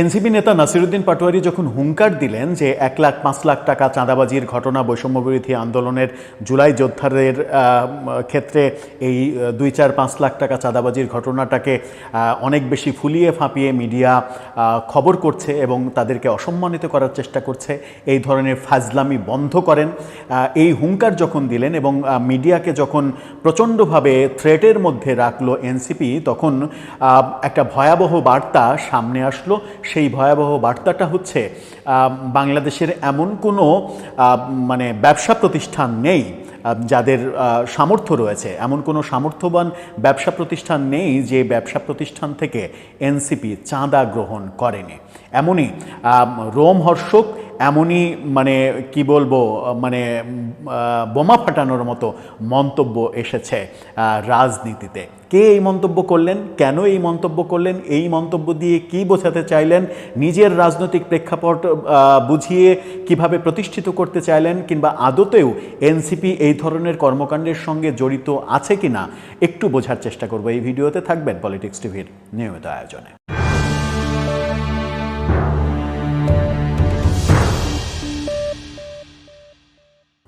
NCP নেতা নাসিরুদ্দিন পাটোয়ারি যখন হুঙ্কার দিলেন যে এক লাখ, পাঁচ লাখ টাকা চাঁদাবাজির ঘটনা বৈষম্যবিরোধী আন্দোলনের জুলাই যোদ্ধাদের ক্ষেত্রে এই দুই চার, পাঁচ লাখ টাকা চাঁদাবাজির ঘটনাটাকে অনেক বেশি ফুলিয়ে ফাঁপিয়ে মিডিয়া খবর করছে এবং তাদেরকে অসম্মানিত করার চেষ্টা করছে। এই ধরনের ফাজলামি বন্ধ করেন। এই হুঙ্কার যখন দিলেন এবং মিডিয়াকে যখন প্রচণ্ডভাবে থ্রেটের মধ্যে রাখল এনসিপি, তখন একটা ভয়াবহ বার্তা সামনে আসলো সেই ভয়াবহ বার্তাটা হচ্ছে বাংলাদেশের এমন কোনো মানে ব্যবসা প্রতিষ্ঠান নেই যাদের সামর্থ্য রয়েছে। এমন কোনো সামর্থ্যবান ব্যবসা প্রতিষ্ঠান নেই যে ব্যবসা প্রতিষ্ঠান থেকে এনসিপি চাঁদা গ্রহণ করেনি। এমনই রোমহর্ষক এমনই মানে কি বলব মানে বোমা ফাটানোর মতো মন্তব্য এসেছে রাজনীতিতে। কে এই মন্তব্য করলেন? কেন এই মন্তব্য করলেন? এই মন্তব্য দিয়ে কি বোঝাতে চাইলেন? নিজের রাজনৈতিক প্রেক্ষাপট বুঝিয়ে কীভাবে প্রতিষ্ঠিত করতে চাইলেন? কিংবা আদতেও এনসিপি এই ধরনের কর্মকাণ্ডের সঙ্গে জড়িত আছে কিনা? একটু বোঝার চেষ্টা করব। এই ভিডিওতে থাকবেন পলিটিক্স টিভির নিয়মিত আয়োজনে।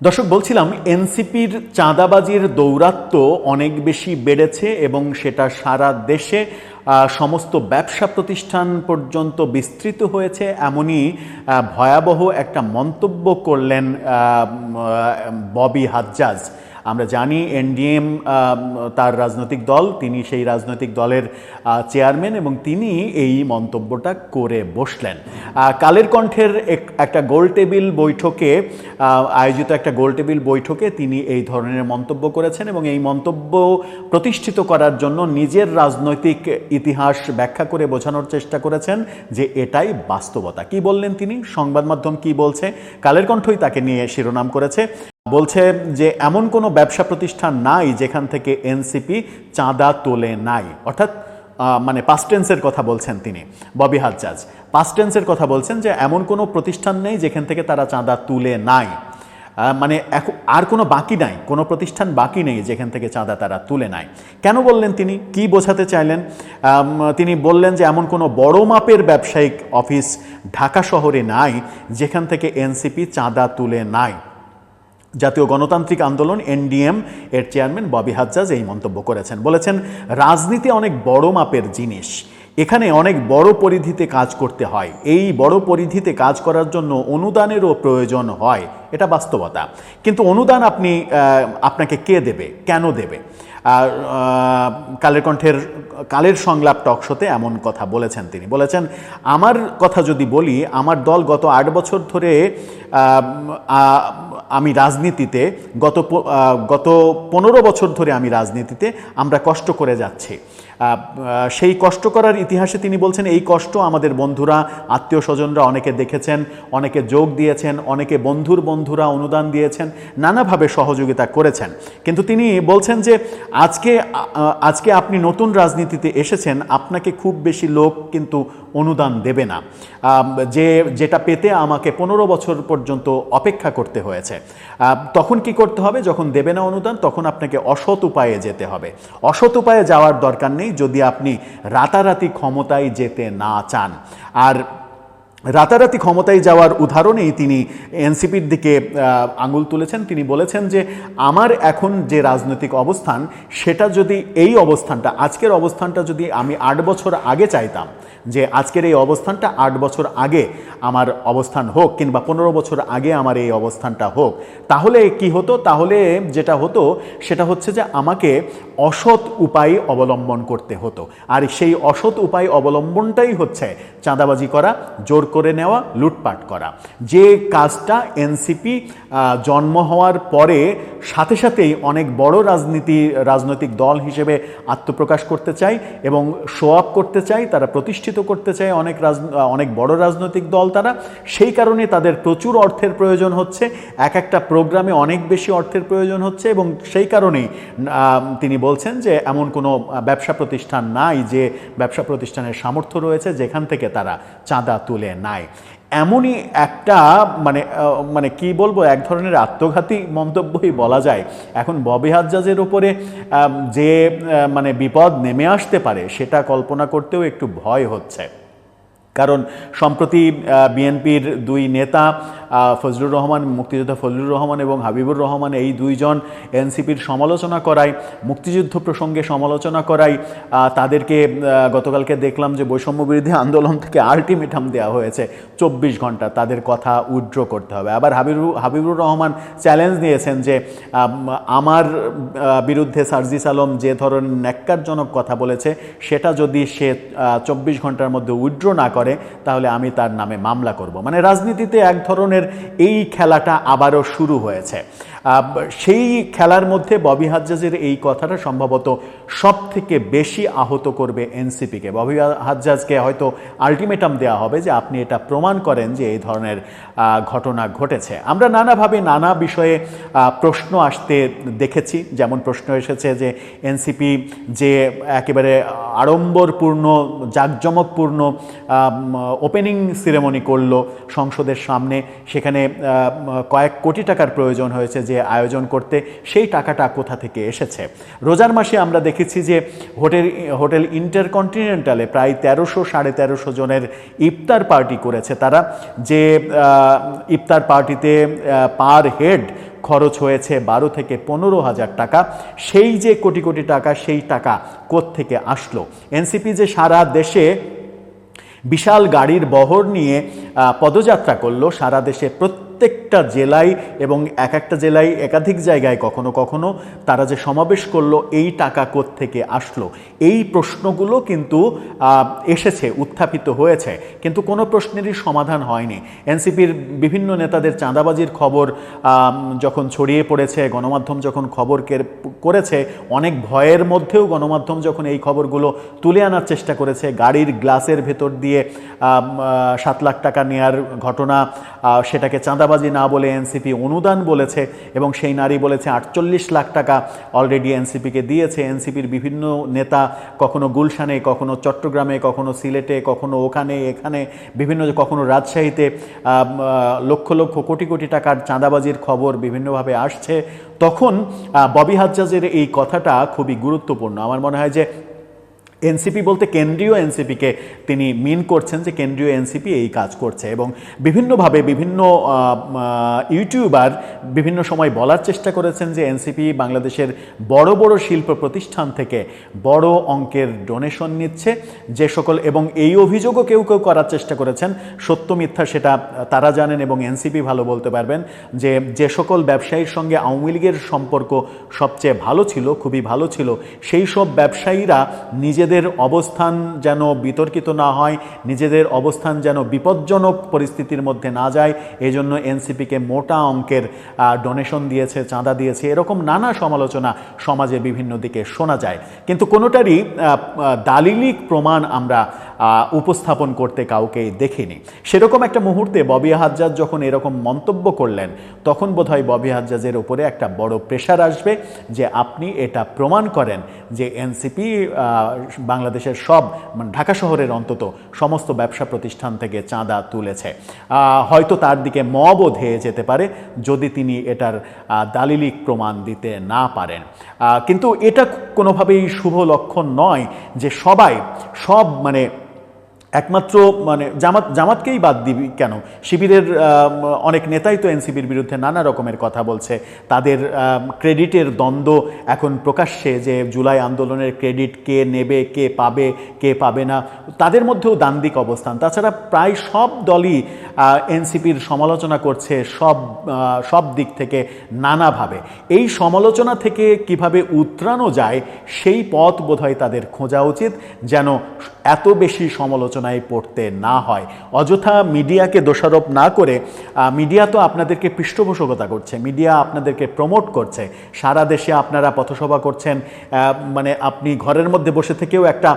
দর্শক, বলছিলাম এনসিপির চাঁদাবাজির দৌরাত্ম অনেক বেশি বেড়েছে এবং সেটা সারা দেশে সমস্ত ব্যবসা প্রতিষ্ঠান পর্যন্ত বিস্তৃত হয়েছে। এমনই ভয়াবহ একটা মন্তব্য করলেন ববি হাজ্জাজ। আমরা জানি এনডিএম তার রাজনৈতিক দল, তিনি সেই রাজনৈতিক দলের চেয়ারম্যান এবং তিনি এই মন্তব্যটা করে বসলেন। কালের কণ্ঠের এক- একটা গোল টেবিল বৈঠকে আয়োজিত একটা গোল টেবিল বৈঠকে তিনি এই ধরনের মন্তব্য করেছেন এবং এই মন্তব্য প্রতিষ্ঠিত করার জন্য নিজের রাজনৈতিক ইতিহাস ব্যাখ্যা করে বোঝানোর চেষ্টা করেছেন যে এটাই বাস্তবতা। কি বললেন তিনি? সংবাদ মাধ্যম কি বলছে? কালের কণ্ঠই তাকে নিয়ে শিরোনাম করেছে। বলছে যে এমন কোনো ব্যবসা প্রতিষ্ঠান নাই যেখান থেকে এনসিপি চাঁদা তোলে নাই। অর্থাৎ মানে পাস্টেন্সের কথা বলছেন তিনি, ববি হাজ্জাজ। পাস্টেন্সের কথা বলছেন যে এমন কোনো প্রতিষ্ঠান নেই যেখান থেকে তারা চাঁদা তুলে নাই। মানে এখন আর কোনো বাকি নাই, কোনো প্রতিষ্ঠান বাকি নেই যেখান থেকে চাঁদা তারা তুলে নেয় কেন বললেন তিনি? কি বোঝাতে চাইলেন? তিনি বললেন যে এমন কোনো বড় মাপের ব্যবসায়িক অফিস ঢাকা শহরে নাই যেখান থেকে এনসিপি চাঁদা তুলে নাই। জাতীয় গণতান্ত্রিক আন্দোলন এনডিএম এর চেয়ারম্যান ববি হাজ্জাজ এই মন্তব্য করেছেন। বলেছেন, রাজনীতি অনেক বড় মাপের জিনিস। এখানে অনেক বড় পরিধিতে কাজ করতে হয়। এই বড় পরিধিতে কাজ করার জন্য অনুদানেরও প্রয়োজন হয়। এটা বাস্তবতা। কিন্তু অনুদান আপনি আপনাকে কে দেবে? কেন দেবে? আর কালের কণ্ঠের, কালের সংলাপ টকশোতে এমন কথা বলেছেন তিনি। বলেছেন, আমার কথা যদি বলি, আমার দল গত আট বছর ধরে, আমি রাজনীতিতে, গত গত পনেরো বছর ধরে আমি রাজনীতিতে আমরা কষ্ট করে যাচ্ছি। সেই কষ্ট করার ইতিহাসে তিনি বলছেন, এই কষ্ট আমাদের বন্ধুরা, আত্মীয় স্বজনরা অনেকে দেখেছেন, অনেকে যোগ দিয়েছেন, অনেকে বন্ধুর বন্ধুরা অনুদান দিয়েছেন, নানাভাবে সহযোগিতা করেছেন। কিন্তু তিনি বলছেন যে আজকে আজকে আপনি নতুন রাজনীতিতে এসেছেন, আপনাকে খুব বেশি লোক কিন্তু অনুদান দেবে না। যে, যেটা পেতে আমাকে পনেরো বছর পর্যন্ত অপেক্ষা করতে হয়েছে। তখন কি করতে হবে? যখন দেবে না অনুদান, তখন আপনাকে অসৎ উপায়ে যেতে হবে। অসৎ উপায়ে যাওয়ার দরকার নেই যদি আপনি রাতারাতি ক্ষমতায় যেতে না চান। আর রাতারাতি ক্ষমতায় যাওয়ার উদাহরণেই তিনি এনসিপির দিকে আঙুল তুলেছেন। তিনি বলেছেন যে, আমার এখন যে রাজনৈতিক অবস্থান, সেটা যদি এই অবস্থানটা, আজকের অবস্থানটা যদি আমি আট বছর আগে চাইতাম, যে আজকের এই অবস্থানটা আট বছর আগে আমার অবস্থান হোক, কিংবা পনেরো বছর আগে আমার এই অবস্থানটা হোক, তাহলে কি হতো? তাহলে যেটা হতো, সেটা হচ্ছে যে আমাকে অসৎ উপায় অবলম্বন করতে হতো। আর সেই অসৎ উপায় অবলম্বনটাই হচ্ছে চাঁদাবাজি করা, জোর করে নেওয়া, লুটপাট করা। যে কাজটা এনসিপি জন্ম হওয়ার পরে সাথে সাথেই অনেক বড় রাজনীতি, রাজনৈতিক দল হিসেবে আত্মপ্রকাশ করতে চায় এবং শো আপ করতে চায়, তারা প্রতিষ্ঠিত করতে চায় অনেক রাজ, অনেক বড় রাজনৈতিক দল তারা। সেই কারণে তাদের প্রচুর অর্থের প্রয়োজন হচ্ছে। এক একটা প্রোগ্রামে অনেক বেশি অর্থের প্রয়োজন হচ্ছে এবং সেই কারণেই তিনি বলছেন যে এমন কোনো ব্যবসা প্রতিষ্ঠান নাই যে ব্যবসা প্রতিষ্ঠানের সামর্থ্য রয়েছে যেখান থেকে তারা চাঁদা তুলে নেয়। এমনই একটা মানে মানে কি বলব, এক ধরনের আত্মঘাতী মন্তব্যই বলা যায়। এখন ববি হাজ্জাজের উপরে যে মানে বিপদ নেমে আসতে পারে সেটা কল্পনা করতেও একটু ভয় হচ্ছে। কারণ সম্প্রতি বিএনপির দুই নেতা ফজলুর রহমান, মুক্তিযোদ্ধা ফজলুর রহমান এবং হাবিবুর রহমান এই দুইজন এনসিপির সমালোচনা করায়, মুক্তিযুদ্ধ প্রসঙ্গে সমালোচনা করায় তাদেরকে গতকালকে দেখলাম যে বৈষম্য বিরোধী আন্দোলন থেকে আলটিমেটাম দেওয়া হয়েছে। চব্বিশ ঘণ্টা তাদের কথা উইথড্র করতে হবে। আবার হাবিবুর হাবিবুর রহমান চ্যালেঞ্জ নিয়েছেন যে আমার বিরুদ্ধে সার্জিস আলম যে ধরনের ন্যাক্কারজনক কথা বলেছে, সেটা যদি সে চব্বিশ ঘণ্টার মধ্যে উইথড্র না করে তাহলে আমি তার নামে মামলা করব। মানে রাজনীতিতে এক ধরনের এই খেলাটা আবারও শুরু হয়েছে। সেই খেলার মধ্যে ববি হাজ্জাজের এই কথাটা সম্ভবত সব থেকে বেশি আহত করবে এনসিপিকে। ববি হাজ্জাজকে হয়তো আলটিমেটাম দেওয়া হবে যে আপনি এটা প্রমাণ করেন যে এই ধরনের ঘটনা ঘটেছে। আমরা নানাভাবে নানা বিষয়ে প্রশ্ন আসতে দেখেছি। যেমন প্রশ্ন এসেছে যে এনসিপি যে একেবারে আড়ম্বরপূর্ণ, জাঁকজমকপূর্ণ ওপেনিং সিরেমনি করল সংসদের সামনে। সেখানে কয়েক কোটি টাকার প্রয়োজন হয়েছে যে আয়োজন করতে সেই টাকাটা কোথা থেকে এসেছে? রোজার মাসে আমরা দেখেছি যে হোটেল হোটেল ইন্টারকন্টিনেন্টালে প্রায় তেরোশো, সাড়ে তেরোশো জনের ইফতার পার্টি করেছে তারা, যে ইফতার পার্টিতে পার হেড খরচ হয়েছে বারো থেকে পনেরো হাজার টাকা। সেই যে কোটি কোটি টাকা, সেই টাকা থেকে আসলো? এনসিপি যে সারা দেশে বিশাল গাড়ির বহর নিয়ে পদযাত্রা করল, সারা দেশে প্রত্যেকটা জেলায় এবং এক একটা জেলায় একাধিক জায়গায় কখনো কখনো তারা যে সমাবেশ করল, এই টাকা থেকে আসলো? এই প্রশ্নগুলো কিন্তু এসেছে, উত্থাপিত হয়েছে। কিন্তু কোনো প্রশ্নেরই সমাধান হয়নি। এনসিপির বিভিন্ন নেতাদের চাঁদাবাজির খবর যখন ছড়িয়ে পড়েছে, গণমাধ্যম যখন খবরকে করেছে, অনেক ভয়ের মধ্যেও গণমাধ্যম যখন এই খবরগুলো তুলে আনার চেষ্টা করেছে, গাড়ির গ্লাসের ভেতর দিয়ে সাত লাখ টাকা নেয়ার ঘটনা সেটাকে সেটাকে চাঁদাবাজি না বলে এনসিপি অনুদান বলেছে এবং সেই নারী বলেছে আটচল্লিশ লাখ টাকা অলরেডি এনসিপিকে দিয়েছে। এনসিপির বিভিন্ন নেতা কখনো গুলশানে, কখনো চট্টগ্রামে, কখনো সিলেটে, কখনো ওখানে, এখানে, বিভিন্ন কখনো রাজশাহীতে লক্ষ লক্ষ কোটি কোটি টাকার চাঁদাবাজির খবর বিভিন্নভাবে আসছে। তখন ববি হাজ্জাজের এই কথাটা খুবই গুরুত্বপূর্ণ। আমার মনে হয় যে এনসিপি বলতে কেন্দ্রীয় এনসিপিকে তিনি মিন করছেন যে কেন্দ্রীয় এনসিপি এই কাজ করছে এবং বিভিন্নভাবে বিভিন্ন ইউটিউবার বিভিন্ন সময় বলার চেষ্টা করেছেন যে এনসিপি বাংলাদেশের বড় বড় শিল্প প্রতিষ্ঠান থেকে বড় অঙ্কের ডোনেশন নিচ্ছে। যে সকল এবং এই অভিযোগও কেউ কেউ করার চেষ্টা করেছেন। সত্য মিথ্যা সেটা তারা জানেন এবং এনসিপি ভালো বলতে পারবেন যে যে সকল ব্যবসায়ীর সঙ্গে আওয়ামী লীগের সম্পর্ক সবচেয়ে ভালো ছিল, খুবই ভালো ছিল, সেই সব ব্যবসায়ীরা নিজেদের অবস্থান যেন বিতর্কিত না হয়, নিজেদের অবস্থান যেন বিপজ্জনক পরিস্থিতির মধ্যে না যায় এই জন্য এনসিপিকে মোটা অঙ্কের ডোনেশন দিয়েছে, চাঁদা দিয়েছে, এরকম নানা সমালোচনা সমাজে বিভিন্ন দিকে শোনা যায়। কিন্তু কোনোটারই দালিলিক প্রমাণ আমরা উপস্থাপন করতে কাউকে দেখিনি। সেরকম একটা মুহূর্তে ববি হাজ্জাজ যখন এরকম মন্তব্য করলেন, তখন বোধহয় ববি হাজ্জাজের উপরে একটা বড় প্রেশার আসবে যে আপনি এটা প্রমাণ করেন যে এনসিপি বাংলাদেশের সব মানে ঢাকা শহরের অন্তত সমস্ত ব্যবসা প্রতিষ্ঠান থেকে চাঁদা তুলেছে। হয়তো তার দিকে মবও ধেয়ে যেতে পারে যদি তিনি এটার দালিলিক প্রমাণ দিতে না পারেন। কিন্তু এটা কোনোভাবেই শুভ লক্ষণ নয় যে সবাই সব মানে একমাত্র মানে জামাত, জামাতকেই বাদ দিবি কেন? শিবিরের অনেক নেতাই তো এনসিপির বিরুদ্ধে নানা রকমের কথা বলছে। তাদের ক্রেডিটের দ্বন্দ্ব এখন প্রকাশ্যে যে জুলাই আন্দোলনের ক্রেডিট কে নেবে, কে পাবে কে পাবে না, তাদের মধ্যেও দান্দিক অবস্থান। তাছাড়া প্রায় সব দলই এনসিপির সমালোচনা করছে সব সব দিক থেকে নানাভাবে। এই সমালোচনা থেকে কীভাবে উতরানো যায়, সেই পথ বোধহয় তাদের খোঁজা উচিত, যেন এত বেশি সমালোচনায় পড়তে না হয়। অযথা মিডিয়াকে দোষারোপ না করে মিডিয়া তো আপনাদেরকে পৃষ্ঠপোষকতা করছে, মিডিয়া আপনাদেরকে প্রমোট করছে। সারা দেশে আপনারা পথসভা করছেন মানে আপনি ঘরের মধ্যে বসে থেকেও একটা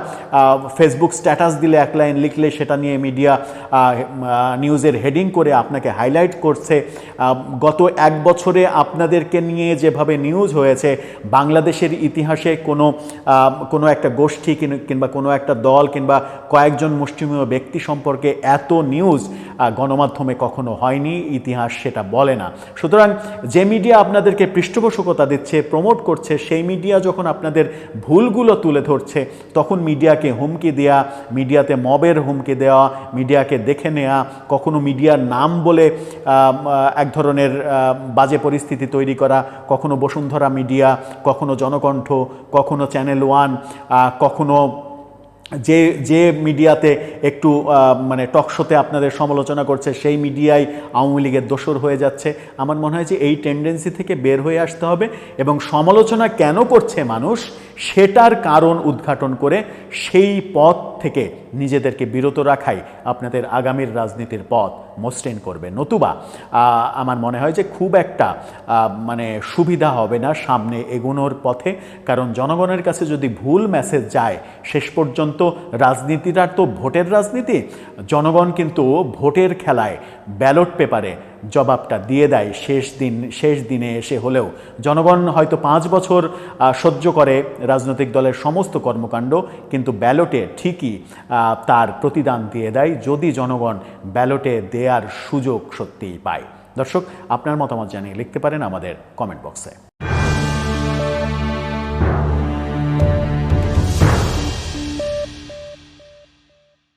ফেসবুক স্ট্যাটাস দিলে, এক লাইন লিখলে, সেটা নিয়ে মিডিয়া নিউজে নিউজের হেডিং করে আপনাকে হাইলাইট করছে গত এক বছরে আপনাদেরকে নিয়ে যেভাবে নিউজ হয়েছে, বাংলাদেশের ইতিহাসে কোনো কোনো একটা গোষ্ঠী কিংবা কোনো একটা দল কিংবা কয়েকজন মুষ্টিমেয় ব্যক্তি সম্পর্কে এত নিউজ গণমাধ্যমে কখনো হয়নি, ইতিহাস সেটা বলে না। সুতরাং যে মিডিয়া আপনাদেরকে পৃষ্ঠপোষকতা দিচ্ছে প্রমোট করছে, সেই মিডিয়া যখন আপনাদের ভুলগুলো তুলে ধরছে, তখন মিডিয়াকে হুমকি দেওয়া মিডিয়াতে মবের হুমকি দেওয়া মিডিয়াকে দেখে নেওয়া কখনো মিডিয়ার নাম বলে এক ধরনের বাজে পরিস্থিতি তৈরি করা, কখনো বসুন্ধরা মিডিয়া, কখনো জনকণ্ঠ, কখনো চ্যানেল ওয়ান কখনো যে যে মিডিয়াতে একটু মানে টকশোতে আপনাদের সমালোচনা করছে, সেই মিডিয়ায় আওয়ামী লীগের দোসর হয়ে যাচ্ছে। আমার মনে হয় যে এই টেন্ডেন্সি থেকে বের হয়ে আসতে হবে এবং সমালোচনা কেন করছে মানুষ? সেটার কারণ উদ্ঘাটন করে সেই পথ থেকে নিজেদেরকে বিরত রাখাই আপনাদের আগামীর রাজনীতির পথ মসৃণ করবে। নতুবা আমার মনে হয় যে খুব একটা মানে সুবিধা হবে না সামনে এগোনোর পথে, কারণ জনগণের কাছে যদি ভুল মেসেজ যায়, শেষ পর্যন্ত রাজনীতিটা তো ভোটের রাজনীতি। জনগণ কিন্তু ভোটের খেলায় ব্যালট পেপারে জবাবটা দিয়ে দেয় শেষ দিন, শেষ দিনে এসে হলেও। জনগণ হয়তো পাঁচ বছর সহ্য করে রাজনৈতিক দলের সমস্ত কর্মকাণ্ড, কিন্তু ব্যালটে ঠিকই তার প্রতিদান দিয়ে দেয় যদি জনগণ ব্যালটে দেয়ার সুযোগ সত্যিই পায়। দর্শক, আপনার মতামত জানিয়ে লিখতে পারেন আমাদের কমেন্ট বক্সে।